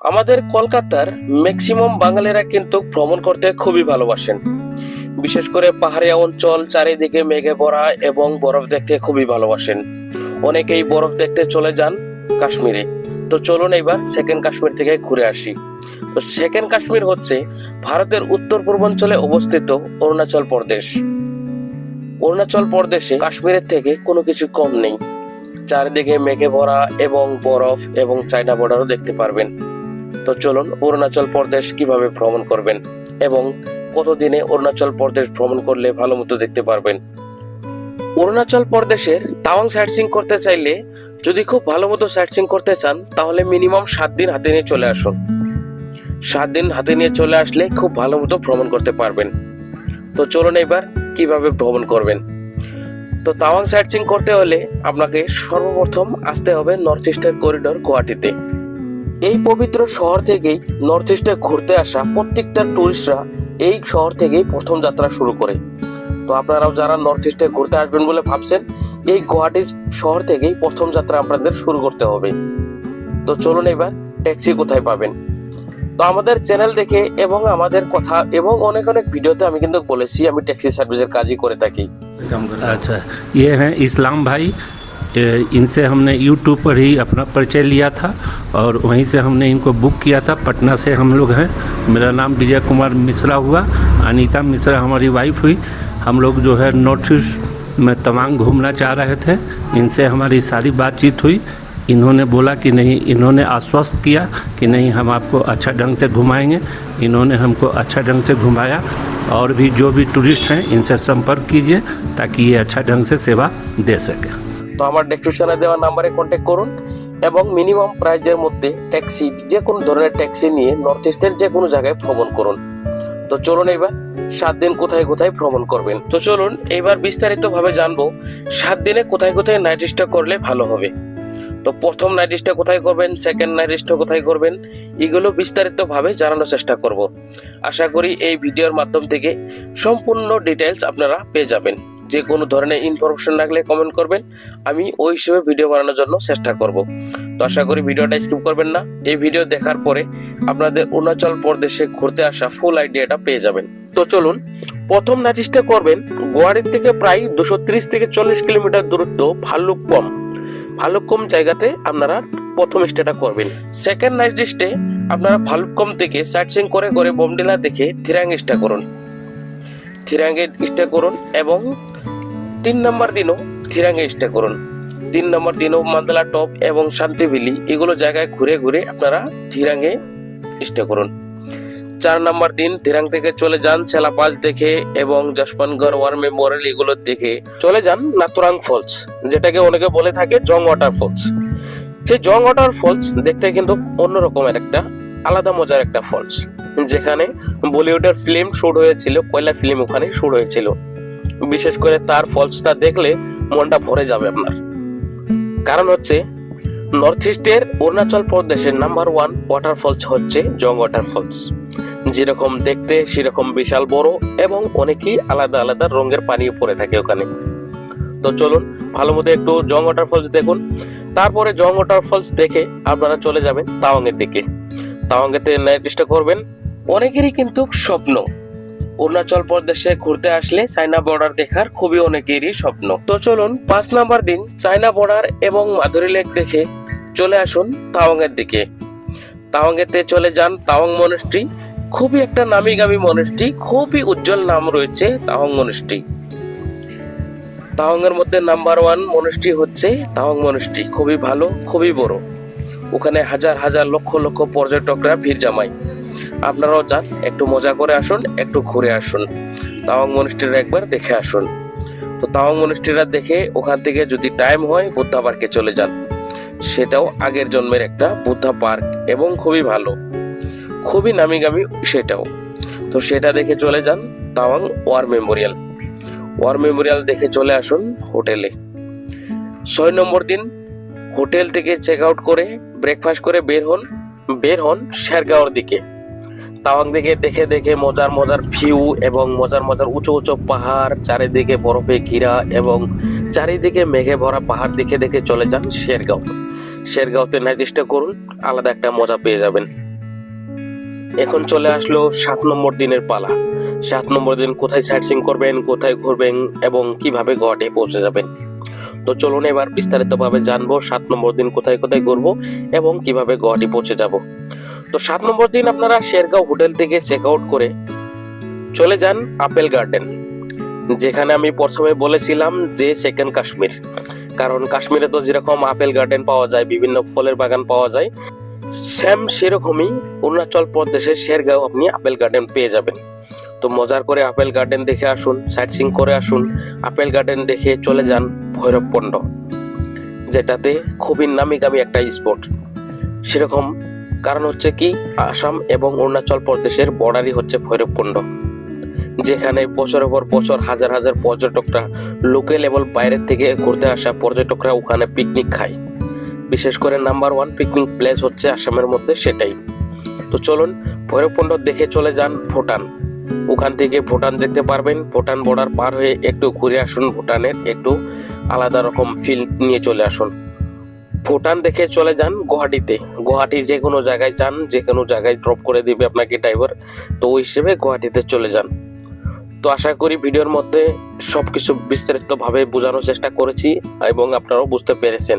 আমাদের কলকাতার ম্যাক্সিমাম বাঙালিরা কিন্তু ভ্রমণ করতে খুবই ভালোবাসেন। বিশেষ করে পাহাড়িয়া অঞ্চল, চারিদিকে মেঘে ভরা এবং বরফ দেখতে খুবই ভালোবাসেন। অনেকেই বরফ দেখতে চলে যান কাশ্মীরে। তো চলুন এবার সেকেন্ড কাশ্মীর থেকে ঘুরে আসি। তো সেকেন্ড কাশ্মীর হচ্ছে ভারতের উত্তর পূর্বাঞ্চলে অবস্থিত অরুণাচল প্রদেশ। অরুণাচল প্রদেশে কাশ্মীরের থেকে কোনো কিছু কম নেই। চারিদিকে মেঘে ভরা এবং বরফ এবং চায়না বর্ডারও দেখতে পারবেন। তো চলুন অরুণাচল প্রদেশ কীভাবে ভ্রমণ করবেন এবং কতদিনে অরুণাচল প্রদেশ ভ্রমণ করলে ভালো মতো দেখতে পারবেন? অরুণাচল প্রদেশের তাওয়াং সাইটসিং করতে চাইলে যদি খুব ভালো মতো সাইটসিং করতে চান, তাহলে মিনিমাম সাত দিন হাতে নিয়ে চলে আসুন। সাত দিন হাতে নিয়ে চলে আসলে খুব ভালো মতো ভ্রমণ করতে পারবেন। তো চলুন এবার কীভাবে ভ্রমণ করবেন? তো তাওয়াং সাইটসিং করতে হলে আপনাকে সর্বপ্রথম আসতে হবে নর্থ ইস্টের করিডোর গুয়াহাটিতে। এই পবিত্র শহর থেকেই নর্থ ইস্টে ঘুরতে আসা প্রত্যেকটা টুরিস্টরা এই শহর থেকেই প্রথম যাত্রা শুরু করে। তো আপনারাও যারা নর্থ ইস্টে ঘুরতে আসবেন বলে ভাবছেন, এই গুয়াহাটি শহর থেকেই প্রথম যাত্রা আপনাদের শুরু করতে হবে। তো চলুন এবার ট্যাক্সি কোথায় পাবেন। তো আমাদের চ্যানেল দেখে এবং আমাদের কথা এবং অনেক অনেক ভিডিওতে আমি কিন্তু বলেছি, আমি ট্যাক্সি সার্ভিসের কাজই করে থাকি। আচ্ছা ইয়ে হ্যাঁ ইসলাম ভাই इनसे हमने यूट्यूब पर ही अपना परिचय लिया था और वहीं से हमने इनको बुक किया था। पटना से हम लोग हैं। मेरा नाम विजय कुमार मिश्रा हुआ। अनीता मिश्रा हमारी वाइफ हुई। हम लोग जो है नॉर्थ ईस्ट में तमाम घूमना चाह रहे थे। इनसे हमारी सारी बातचीत हुई। इन्होंने बोला कि नहीं, इन्होंने आश्वस्त किया कि नहीं, हम आपको अच्छा ढंग से घुमाएँगे। इन्होंने हमको अच्छा ढंग से घुमाया। और भी जो भी टूरिस्ट हैं, इनसे संपर्क कीजिए ताकि ये अच्छा ढंग से सेवा दे सकें। তো আমার ডেসক্রিপশনে দেওয়া নাম্বারে কন্ট্যাক্ট করুন এবং মিনিমাম প্রাইজের মধ্যে ট্যাক্সি যে কোনো ধরনের ট্যাক্সি নিয়ে নর্থ ইস্টের যে কোনো জায়গায় ভ্রমণ করুন। তো চলুন এবার সাত দিন কোথায় কোথায় ভ্রমণ করবেন। তো চলুন এবার বিস্তারিতভাবে জানব সাত দিনে কোথায় কোথায় নাইট স্টে করলে ভালো হবে। তো প্রথম নাইট স্টে কোথায় করবেন সেকেন্ড নাইট স্টে কোথায় করবেন, এগুলো বিস্তারিতভাবে জানানোর চেষ্টা করব। আশা করি এই ভিডিওর মাধ্যম থেকে সম্পূর্ণ ডিটেলস আপনারা পেয়ে যাবেন। যে কোনো ধরনের ইনফরমেশন লাগলে কমেন্ট করবেন। আমি ওই হিসেবে ভিডিও বানানোর জন্য চেষ্টা করব। তো আশা করি ভিডিওটা স্কিপ করবেন না। এই ভিডিও দেখার পরে আপনাদের অরুণাচল প্রদেশে ঘুরতে আসা ফুল আইডিয়াটা পেয়ে যাবেন। তো চলুন, প্রথম নাচিসটা করবেন গুয়াহাটি থেকে প্রায় দুশো থেকে চল্লিশ কিলোমিটার দূরত্ব ভাল্লুক ভাল্লুকপম ভাল্লুকপম জায়গাতে আপনারা প্রথম স্টেটা করবেন। সেকেন্ড নাইট স্টে আপনারা ভাল্লুকপম থেকে সার্চিং করে করে বোমডিলা দেখে থিরাং স্টে করুন। থিরাঙ্গে স্টে করুন এবং তিন নম্বর দিনও থিরাঙ্গে স্টে করুন। তিন নম্বর দিনও মান্দলা টপ এবং শান্তিবিলি এগুলো জায়গায় ঘুরে ঘুরে আপনারা থিরাঙ্গে স্টে করুন। চার নম্বর দিন থিরাং থেকে চলে যান ছেলাপাস দেখে এবং যশপানগড় ওয়ার মেমোরিয়াল এগুলো দেখে চলে যান নাতুরাং ফলস, যেটাকে অনেকে বলে থাকে জং ওয়াটার ফলস। সেই জং ওয়াটার ফলস দেখতে কিন্তু অন্যরকমের একটা, আলাদা মজার একটা ফলস, যেখানে বলিউডের ফিল্ম শুট হয়েছিল পয়লা ফিল্ম ওখানে শুট হয়েছিল। বিশেষ করে তার ফলসটা দেখলে মনটা ভরে যাবে আপনার। কারণ হচ্ছে নর্থ ইস্টের অরুণাচল প্রদেশের নাম্বার ওয়ান ওয়াটারফলস হচ্ছে জং ওয়াটারফলস যেরকম দেখতে সেরকম বিশাল বড় এবং অনেকই আলাদা আলাদা রঙের পানিও পড়ে থাকে ওখানে। তো চলুন, ভালো মতো একটু জং ওয়াটারফলস দেখুন। তারপরে জং ওয়াটারফলস দেখে আপনারা চলে যাবেন তাওয়াং এর দিকে। তাওয়াঙ্গেতে নাইট স্টে করবেন। অনেকেরই কিন্তু স্বপ্ন অরুণাচল প্রদেশে ঘুরতে আসলে চায়না বর্ডার দেখার খুবই অনেকেরই স্বপ্ন। তো চলুন পাঁচ নাম্বার দিন চায়না বর্ডার এবং মাধুরী লেক দেখে চলে আসুন তাওয়াংয়ের দিকে। তাওয়াঙ্গেতে চলে যান তাওয়াং মনেস্ট্রি খুবই একটা নামি গামি মনেস্ট্রি খুবই উজ্জ্বল নাম রয়েছে তাওয়াং মনেস্ট্রি তাওয়াংয়ের মধ্যে নাম্বার ওয়ান মনেস্ট্রি হচ্ছে তাওয়াং মনেস্ট্রি খুবই ভালো, খুবই বড়। ওখানে হাজার হাজার লক্ষ লক্ষ পর্যটকরা ভিড় জমায়। আপনারাও যান, একটু মজা করে আসুন, একটু ঘুরে আসুন। তাওয়াং মনিস্ট্রিরা একবার দেখে আসুন। তো তাওয়াং মনিস্ট্রিরা দেখে ওখান থেকে যদি টাইম হয়, বুদ্ধা পার্কে চলে যান। সেটাও আগের জন্মের একটা বুদ্ধা পার্ক এবং খুবই ভালো। খুবই নামি গামি সেটাও। তো সেটা দেখে চলে যান Tawang war memorial. War memorial দেখে চলে আসুন হোটেলে। ছয় নম্বর দিন, হোটেল থেকে চেক আউট করে ব্রেকফাস্ট করে বের হন বের হন শেরগাঁওর দিকে। তাওয়াং দিকে দেখে দেখে মজার মজার ভিউ এবং মজার মজার উঁচু উঁচু পাহাড়, চারিদিকে বরফে ঘিরা এবং চারিদিকে মেঘে ভরা পাহাড় দেখে দেখে চলে যান শেরগাঁও। শেরগাঁওতে নাইট করুন, আলাদা একটা মজা পেয়ে যাবেন। এখন চলে আসলো সাত নম্বর দিনের পালা। সাত নম্বর দিন কোথায় সাইটসিং করবেন, কোথায় ঘুরবেন এবং কীভাবে গুয়াহাটি পৌঁছে যাবেন? তো চলুন এবার বিস্তারিতভাবে জানব সাত নম্বর দিন কোথায় কোথায় ঘুরবো এবং কীভাবে গুয়াহাটি পৌঁছে যাব। তো সাত নম্বর দিন আপনারা শেরগাঁও হোটেল থেকে চেক আউট করে চলে যান আপেল গার্ডেন, যেখানে আমি প্রথমে বলেছিলাম যে সেকেন্ড কাশ্মীর। কারণ কাশ্মীরে তো যেরকম আপেল গার্ডেন পাওয়া যায়, বিভিন্ন ফলের বাগান পাওয়া যায় সেম সেরকমই অরুণাচল প্রদেশের শেরগাঁও আপনি আপেল গার্ডেন পেয়ে যাবেন। তো মজার করে আপেল গার্ডেন দেখে আসুন সাইট সিং করে আসুন, আপেল গার্ডেন দেখে চলে যান ভৈরবকুণ্ড যেটাতে খুবই নামি গামি একটা স্পট সেরকম কারণ হচ্ছে কি, আসাম এবং অরুণাচল প্রদেশের বর্ডারই হচ্ছে ভৈরবকুণ্ড যেখানে বছরের পর বছর হাজার হাজার পর্যটকরা লোকাল এবং বাইরের থেকে ঘুরতে আসা পর্যটকরা ওখানে পিকনিক খায়। বিশেষ করে নাম্বার ওয়ান পিকনিক প্লেস হচ্ছে আসামের মধ্যে সেটাই। তো চলুন ভৈরবকুণ্ড দেখে চলে যান ভুটান। ওখান থেকে ভুটান দেখতে পারবেন, ভুটান বর্ডার পার হয়ে একটু ঘুরে আসুন, ভুটানের একটু আলাদা রকম ফিল নিয়ে চলে আসুন। ভুটান দেখে চলে যান গুয়াহাটিতে। গুয়াহাটি যে কোনো জায়গায় যান, যে কোনো জায়গায় ড্রপ করে দিবে আপনাকে ড্রাইভার তো ওই হিসেবে গুয়াহাটিতে চলে যান। তো আশা করি ভিডিওর মধ্যে সব কিছু বিস্তারিতভাবে বোঝানোর চেষ্টা করেছি এবং আপনারাও বুঝতে পেরেছেন।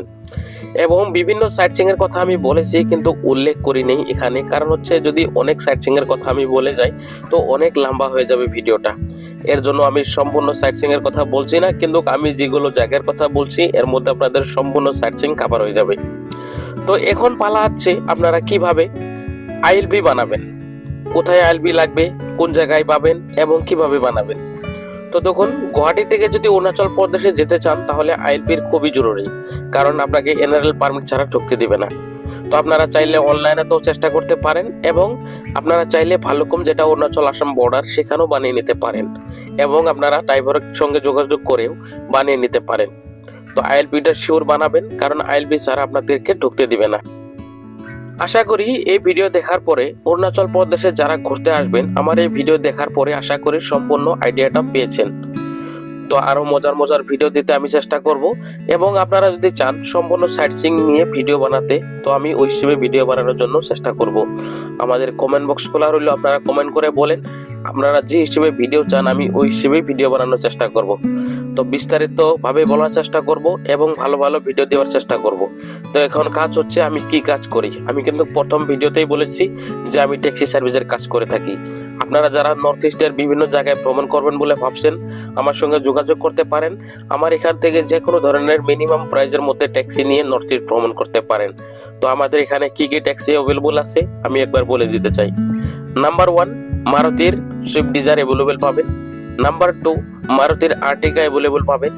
এবং বিভিন্ন সাইট এর কথা আমি বলেছি কিন্তু উল্লেখ করি নেই এখানে। কারণ হচ্ছে যদি অনেক সাইট এর কথা আমি বলে যাই, তো অনেক লম্বা হয়ে যাবে ভিডিওটা। এর জন্য আমি সম্পূর্ণ সাইট এর কথা বলছি না, কিন্তু আমি যেগুলো জায়গার কথা বলছি, এর মধ্যে আপনাদের সম্পূর্ণ সাইট সিং কাভার হয়ে যাবে। তো এখন পালা হচ্ছে আপনারা কীভাবে আইএলবি বানাবেন? কোথায় আইএলবি লাগবে? কোন জায়গায় পাবেন? এবং কীভাবে বানাবেন? তো দেখুন, গুয়াহাটি থেকে যদি অরুণাচল প্রদেশে যেতে চান, তাহলে আইএলপির খুবই জরুরি, কারণ আপনাকে এনআরএল পারমিট ছাড়া ঢুকতে দিবে না। তো আপনারা চাইলে অনলাইনে তো চেষ্টা করতে পারেন এবং আপনারা চাইলে ভালুকম, যেটা অরুণাচল আসাম বর্ডার সেখানেও বানিয়ে নিতে পারেন এবং আপনারা ড্রাইভারের সঙ্গে যোগাযোগ করেও বানিয়ে নিতে পারেন। তো আইএলপিটা শিওর বানাবেন, কারণ আইএলপি ছাড়া আপনাদেরকে ঢুকতে দিবে না। আশা করি এই ভিডিও দেখার পরে অরুণাচল প্রদেশে যারা ঘুরতে আসবেন, আমার এই ভিডিও দেখার পরে আশা করি সম্পূর্ণ আইডিয়াটা পেয়েছেন। তো আরও মজার মজার ভিডিও দিতে আমি চেষ্টা করব এবং আপনারা যদি চান সম্পূর্ণ সাইট সিং নিয়ে ভিডিও বানাতে, তো আমি ওই হিসেবে ভিডিও বানানোর জন্য চেষ্টা করব। আমাদের কমেন্ট বক্স খোলা রইল, আপনারা কমেন্ট করে বলেন। আপনারা যে হিসেবে ভিডিও চান, আমি ওই হিসেবেই ভিডিও বানানোর চেষ্টা করব। তো বিস্তারিত ভাবে বলার চেষ্টা করব এবং ভালো ভালো ভিডিও দেওয়ার চেষ্টা করব। তো এখন কাজ হচ্ছে আমি কি কাজ করি? আমি কিন্তু প্রথম ভিডিওতেই বলেছি যে আমি ট্যাক্সি সার্ভিসের কাজ করে থাকি। আপনারা যারা নর্থ ইস্টের বিভিন্ন জায়গায় ভ্রমণ করবেন বলে ভাবছেন, আমার সঙ্গে যোগাযোগ করতে পারেন। আমার এখান থেকে যে কোনো ধরনের মিনিমাম প্রাইজের মধ্যে ট্যাক্সি নিয়ে নর্থ ইস্ট ভ্রমণ করতে পারেন। তো আমাদের এখানে কি কি ট্যাক্সি অ্যাভেলেবল আছে, আমি একবার বলে দিতে চাই। নাম্বার ওয়ান মারুতির সুইফট ডিজায়ার অ্যাভেলেবল পাবেন নাম্বার টু মারুতির আর্টিকা অ্যাভেলেবল পাবেন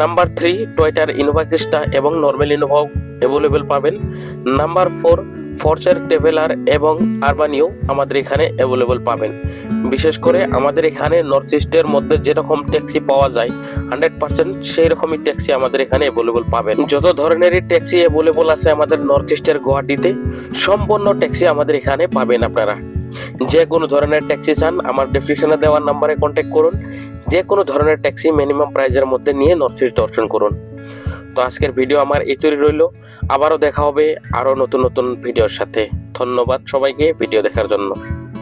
নাম্বার থ্রি টয়টার ইনোভা ক্রিস্টা এবং নর্মাল ইনোভা অ্যাভেলেবল পাবেন। নাম্বার ফোর ফরচার ট্রেভেলার এবং আরবানিও আমাদের এখানে অ্যাভেলেবল পাবেন। বিশেষ করে আমাদের এখানে নর্থ ইস্টের মধ্যে যেরকম ট্যাক্সি পাওয়া যায় হান্ড্রেড পার্সেন্ট সেই রকমই ট্যাক্সি আমাদের এখানে অ্যাভেলেবল পাবেন। যত ধরনেরই ট্যাক্সি অ্যাভেলেবল আছে আমাদের নর্থ ইস্টের গুয়াহাটিতে, সম্পূর্ণ ট্যাক্সি আমাদের এখানে পাবেন আপনারা। যে কোনো ধরনের ট্যাক্সি চান, আমার ডেসক্রিপশনে দেওয়ার নাম্বারে কন্ট্যাক্ট করুন। যে কোনো ধরনের ট্যাক্সি মিনিমাম প্রাইজের মধ্যে নিয়ে নর্থ ইস্ট দর্শন করুন। তো আজকের ভিডিও আমার এই তৈরি রইল। আবারও দেখা হবে আরও নতুন নতুন ভিডিওর সাথে। ধন্যবাদ সবাইকে ভিডিও দেখার জন্য।